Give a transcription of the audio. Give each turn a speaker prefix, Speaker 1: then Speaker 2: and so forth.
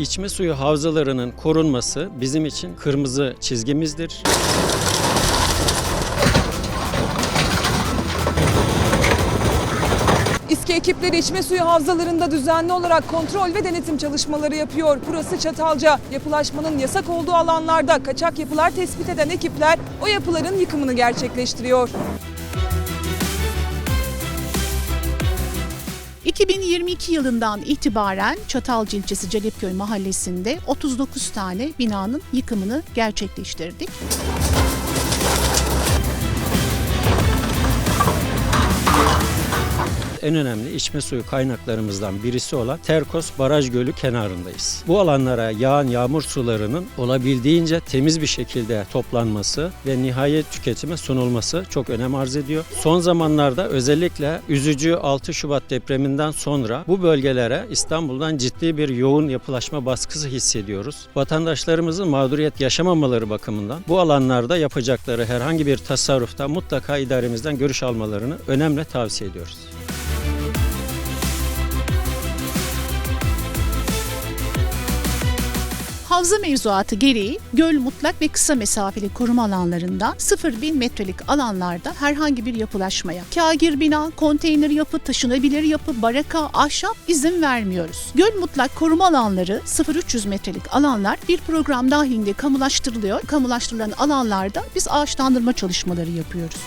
Speaker 1: İçme suyu havzalarının korunması bizim için kırmızı çizgimizdir.
Speaker 2: İSKİ ekipleri içme suyu havzalarında düzenli olarak kontrol ve denetim çalışmaları yapıyor. Burası Çatalca. Yapılaşmanın yasak olduğu alanlarda kaçak yapılar tespit eden ekipler o yapıların yıkımını gerçekleştiriyor.
Speaker 3: 2022 yılından itibaren Çatalca ilçesi Celepköy mahallesinde 39 tane binanın yıkımını gerçekleştirdik.
Speaker 1: En önemli içme suyu kaynaklarımızdan birisi olan Terkos Baraj Gölü kenarındayız. Bu alanlara yağan yağmur sularının olabildiğince temiz bir şekilde toplanması ve nihayet tüketime sunulması çok önem arz ediyor. Son zamanlarda özellikle üzücü 6 Şubat depreminden sonra bu bölgelere İstanbul'dan ciddi bir yoğun yapılaşma baskısı hissediyoruz. Vatandaşlarımızın mağduriyet yaşamamaları bakımından bu alanlarda yapacakları herhangi bir tasarrufta mutlaka idaremizden görüş almalarını önemli tavsiye ediyoruz.
Speaker 3: Havza mevzuatı gereği göl mutlak ve kısa mesafeli koruma alanlarında 0.000 metrelik alanlarda herhangi bir yapılaşmaya, kagir bina, konteyner yapı, taşınabilir yapı, baraka, ahşap izin vermiyoruz. Göl mutlak koruma alanları 0.300 metrelik alanlar bir program dahilinde kamulaştırılıyor. Kamulaştırılan alanlarda biz ağaçlandırma çalışmaları yapıyoruz.